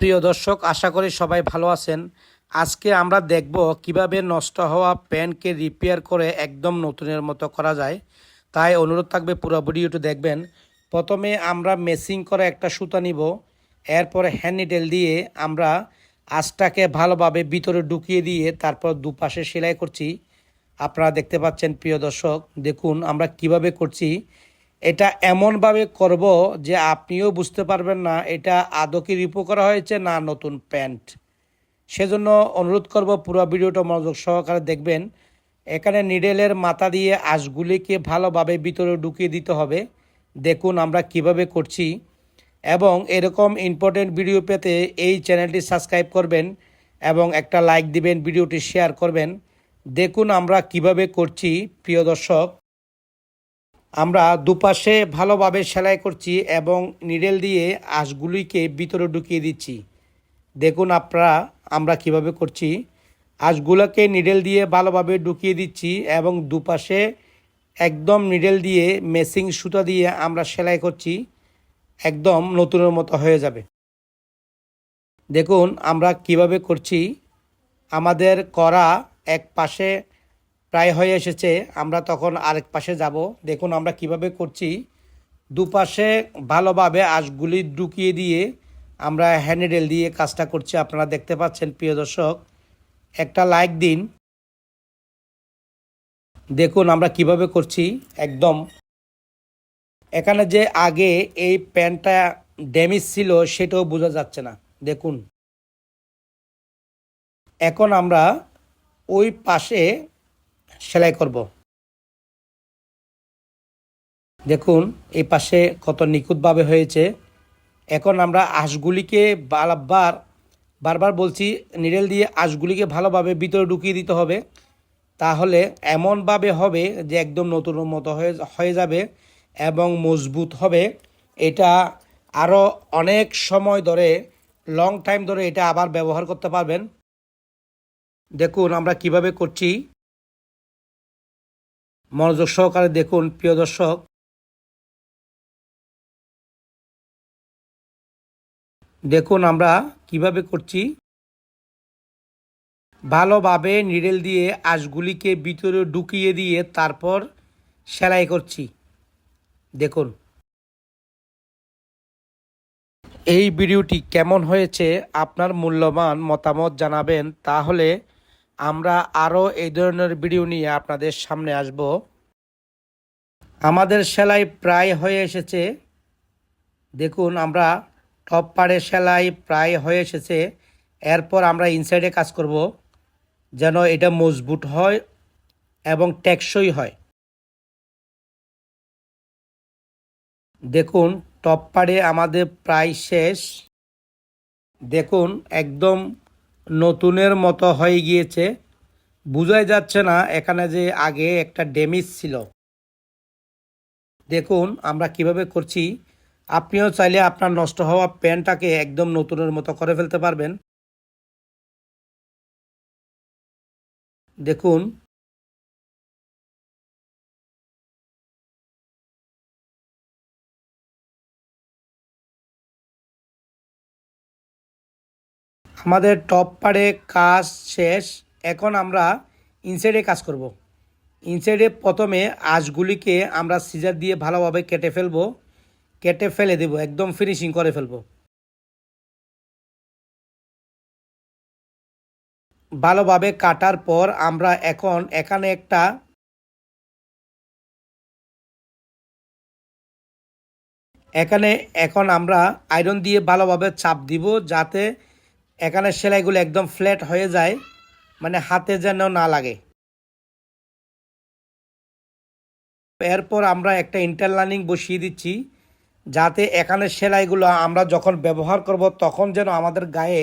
প্রিয় দর্শক, আশা করি সবাই ভালো আছেন। আজকে আমরা দেখব কীভাবে নষ্ট হওয়া প্যান্টকে রিপেয়ার করে একদম নতুনের মতো করা যায়। তাই অনুরোধ থাকবে পুরো ভিডিওটি দেখবেন। প্রথমে আমরা মেসিং করে একটা সুতা নিব। এরপরে হ্যান্ড নিডেল দিয়ে আমরা আঁচটাকে ভালোভাবে ভিতরে ঢুকিয়ে দিয়ে তারপর দুপাশে সেলাই করছি। আপনারা দেখতে পাচ্ছেন, প্রিয় দর্শক, দেখুন আমরা কীভাবে করছি। এটা এমনভাবে করব যে আপনিও বুঝতে পারবেন না এটা আদৌ কি রিপো করা হয়েছে না নতুন প্যান্ট। সেজন্য অনুরোধ করব পুরো ভিডিওটা মনোযোগ সহকারে দেখবেন। এখানে নিডেলের মাথা দিয়ে আঁশগুলিকে ভালোভাবে ভিতরে ঢুকিয়ে দিতে হবে। দেখুন আমরা কীভাবে করছি। এবং এরকম ইম্পর্টেন্ট ভিডিও পেতে এই চ্যানেলটি সাবস্ক্রাইব করবেন এবং একটা লাইক দিবেন, ভিডিওটি শেয়ার করবেন। দেখুন আমরা কীভাবে করছি, প্রিয় দর্শক। আমরা দুপাশে ভালোভাবে সেলাই করছি এবং নিডেল দিয়ে আঁশগুলিকে ভিতরে ঢুকিয়ে দিচ্ছি। দেখুন আপনারা, আমরা কীভাবে করছি। আঁশগুলোকে নিডেল দিয়ে ভালোভাবে ঢুকিয়ে দিচ্ছি এবং দুপাশে একদম নিডেল দিয়ে মেসিং সুতা দিয়ে আমরা সেলাই করছি। একদম নতুনের মতো হয়ে যাবে। দেখুন, আমরা কীভাবে করছি। আমাদের করা এক পাশে প্রায় হয়ে এসেছে, আমরা তখন আরেক পাশে যাব। দেখুন আমরা কীভাবে করছি। দুপাশে ভালোভাবে আঁশগুলি ঢুকিয়ে দিয়ে আমরা হ্যান্ডেল দিয়ে কাজটা করছি। আপনারা দেখতে পাচ্ছেন, প্রিয় দর্শক, একটা লাইক দিন। দেখুন আমরা কীভাবে করছি, একদম। এখানে যে আগে এই প্যান্টটা ড্যামেজ ছিল, সেটাও বোঝা যাচ্ছে না। দেখুন। এখন আমরা ওই পাশে সেলাই করব। দেখুন, এই পাশে কত নিখুঁতভাবে হয়েছে। এখন আমরা আঁশগুলিকে বারবার বারবার বলছি, নিডেল দিয়ে আঁশগুলিকে ভালোভাবে ভিতরে ঢুকিয়ে দিতে হবে। তাহলে এমনভাবে হবে যে একদম নতুন মতো হয়ে হয়ে যাবে এবং মজবুত হবে। এটা আরও অনেক সময় ধরে লং টাইম ধরে এটা আবার ব্যবহার করতে পারবেন। দেখুন, আমরা কীভাবে করছি। মনোযোগ সহকারে দেখুন, প্রিয় দর্শক। দেখুন আমরা কীভাবে করছি। ভালোভাবে নিডেল দিয়ে আঁশগুলিকে ভিতরে ঢুকিয়ে দিয়ে তারপর সেলাই করছি। দেখুন। এই ভিডিওটি কেমন হয়েছে, আপনার মূল্যবান মতামত জানাবেন, তাহলে আমরা আরও এই ধরনের ভিডিও নিয়ে আপনাদের সামনে আসব। আমাদের সেলাই প্রায় হয়ে এসেছে। দেখুন, আমরা টপ পাড়ে সেলাই প্রায় হয়ে এসেছে। এরপর আমরা ইনসাইডে কাজ করব, যেন এটা মজবুত হয় এবং টেকসই হয়। দেখুন টপ পাড়ে আমাদের প্রায় শেষ। দেখুন, একদম নতুনের মতো হয়ে গিয়েছে। বোঝাই যাচ্ছে না এখানে যে আগে একটা ড্যামেজ ছিল। দেখুন, আমরা কীভাবে করছি। আপনিও চাইলে আপনার নষ্ট হওয়া প্যান্টটাকে একদম নতুনের মতো করে ফেলতে পারবেন। দেখুন আমাদের টপ পাড়ে কাজ শেষ। এখন আমরা ইনসাইডে কাজ করব। ইনসাইডে প্রথমে আঁশগুলিকে আমরা সিজার দিয়ে ভালোভাবে কেটে ফেলব। কেটে ফেলে দেব, একদম ফিনিশিং করে ফেলব। ভালোভাবে কাটার পর আমরা এখন এখানে একটা এখানে এখন আমরা আয়রন দিয়ে ভালোভাবে চাপ দিব যাতে এখানে সেলাইগুলো একদম ফ্ল্যাট হয়ে যায় মানে হাতে যেন না লাগে। এরপর আমরা একটা ইন্টারলাইনিং বসিয়ে দিচ্ছি, যাতে এখানে সেলাইগুলো আমরা যখন ব্যবহার করব, তখন যেন আমাদের গায়ে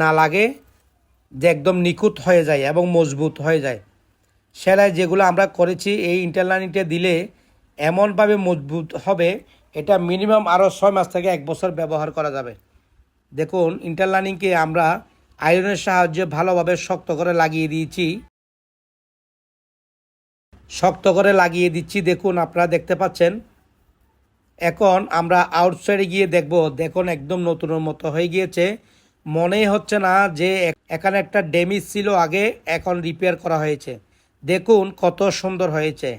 না লাগে, যে একদম নিখুঁত হয়ে যায় এবং মজবুত হয়ে যায়। সেলাই যেগুলো আমরা করেছি, এই ইন্টারলাইনিংটা দিলে এমনভাবে মজবুত হবে, এটা মিনিমাম আরও ছয় মাস থেকে এক বছর ব্যবহার করা যাবে। দেখুন ইন্টারলাইনিংকে আমরা আয়রনের সাহায্যে ভালোভাবে শক্ত করে লাগিয়ে দিয়েছি। শক্ত করে লাগিয়ে দিচ্ছি, দেখুন আপনারা দেখতে পাচ্ছেন। এখন আমরা আউটসাইডে গিয়ে দেখব, দেখুন একদম নতুনের মতো হয়ে গিয়েছে। মনেই হচ্ছে না যে এখানে একটা ড্যামেজ ছিল আগে, এখন রিপেয়ার করা হয়েছে। দেখুন কত সুন্দর হয়েছে।